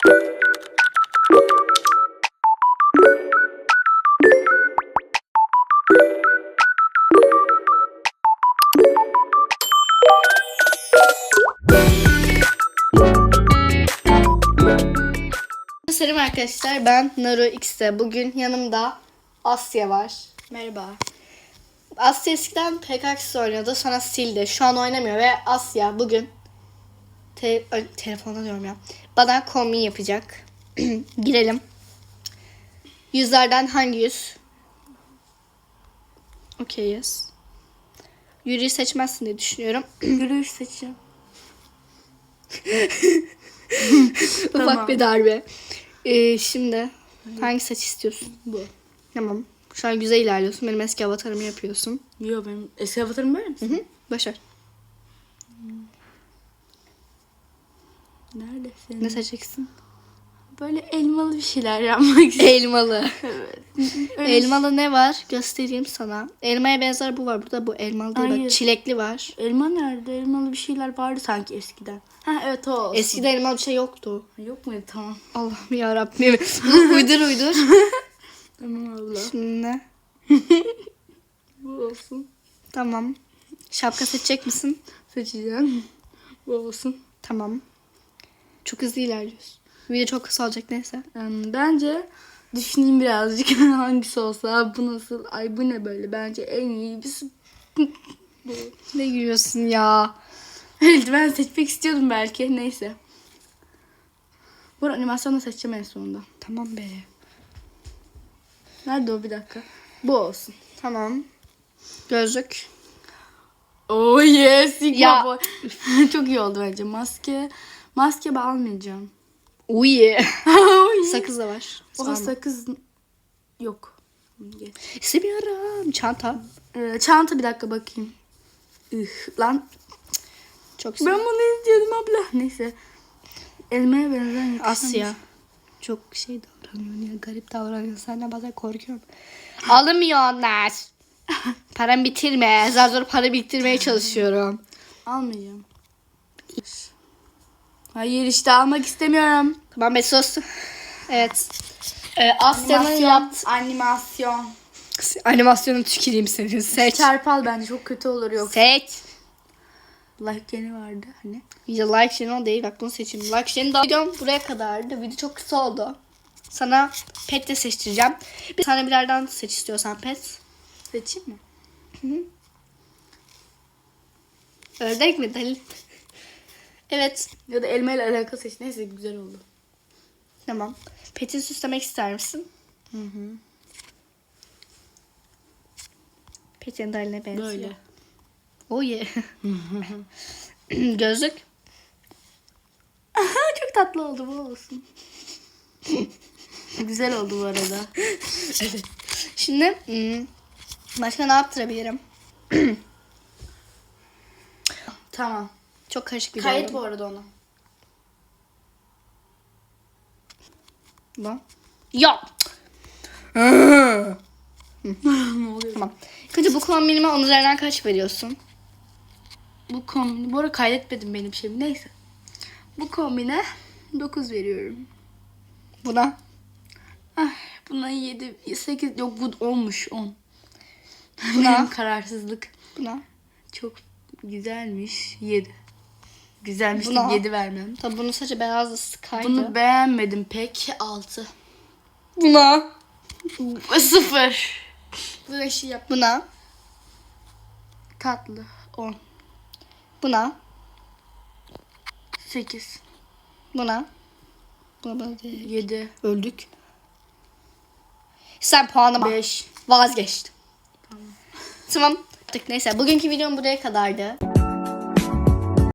Selam arkadaşlar ben Naru X'te. Bugün yanımda Asya var. Merhaba. Asya eskiden PKX oynuyordu sonra sildi. Şu an oynamıyor ve Asya bugün te telefonda diyorum ya. Bana kombin yapacak. Girelim. Yüzlerden hangi yüz? Okeyiz. Yürüyü seçmezsin diye düşünüyorum. Yürüyüş seçeceğim. Ufak bir darbe. Ee, şimdi hangi saç istiyorsun? Bu. Tamam. Şu an güzel ilerliyorsun. Benim eski avatarımı yapıyorsun. Yo benim eski avatarım böyle misin? Hı hı. Başar. Neredesin? Ne seçeceksin? Böyle elmalı bir şeyler yapmak istiyorum. Elmalı. evet. Öyle Elmalı ne var? Göstereyim sana. Elmaya benzer bu var. Burada bu elmalı değil. Bak, Hayır. çilekli var. Elma nerede? Elmalı bir şeyler vardı sanki eskiden. Ha evet o olsun. Eskiden elmalı bir şey yoktu. Yok muydu? Tamam. Allah'ım ya Rabbim. uydur uydur. Tamam abla. Şimdi ne? Bu olsun. Tamam. Şapka seçecek misin? Seçeceğim. Bu olsun. Tamam. Çok hızlı ilerliyorsun. Video çok kısa olacak neyse. Yani bence düşüneyim birazcık hangisi olsa bu nasıl ay bu ne böyle bence en iyisi bu. Ne gülüyorsun ya? Eldiven seçmek istiyordum belki neyse. Bu animasyonu seçeceğim en sonunda. Tamam be. Nerede o bir dakika. Bu olsun. Tamam. Gözlük. Oh yes. Ya. Çok iyi oldu bence. Maske. Maske almayacağım. Uy. Sakız da var. Oha Sarma. sakız yok. Geç. İstemiyorum. Çanta. Ee, çanta bir dakika bakayım. Ih, lan Çok ben bunu istiyordum abla. Neyse. Elmaya yakışan Asya. Çok şey davranıyor. Niye garip davranıyor. Senden bazen korkuyorum. Alınmıyor onlar. Param bitirme. Zar zor para biriktirmeye çalışıyorum. Almayacağım. Hayır işte almak istemiyorum. Tamam be sus. Evet. Ee, Asya'nın yaptığı Animasyon. animasyonu tüküreyim senin. Seç. Çarpal bence çok kötü olur yok. Seç. Like yeni vardı hani. Ya like channel değil bak bunu seçeyim. Like channel videom buraya kadardı. Video çok kısa oldu. Sana pet de seçtireceğim. Bir tane bilerden seç istiyorsan pet. Seçeyim mi? Ördek mi Dalil? Evet. Ya da elma ile alakalı seç. Neyse güzel oldu. Tamam. Pet'i süslemek ister misin? Hı hı. Pet'in Daliline benziyor. Böyle. Oh yeah. Gözlük. çok tatlı oldu bu olsun. güzel oldu bu arada. Şimdi hmm, başka ne yaptırabilirim? Tamam. Çok karışık bir Kayıt bu arada onu. Bu. Yok. ne oluyor? Tamam. Önce bu kombinime 10 üzerinden kaç veriyorsun? Bu kombini, bu arada kaydetmedim benim şeyimi neyse. Bu kombine 9 veriyorum. Buna. Ah, buna 7, 8, yok bu 10'muş 10. Buna. Benim kararsızlık. Buna. Çok güzelmiş 7. Güzelmiş Buna. 7 vermem. Tabii bunun saçı beyazdı sıkaydı. Bunu beğenmedim pek 6. Buna. 0. Bu şey yap. Buna. Tatlı 10. Buna. 8. Buna. Buna buna değil. 7. Öldük. Sen puanlama. 5. Vazgeçtim. Tamam. Tamam. Neyse bugünkü videom buraya kadardı.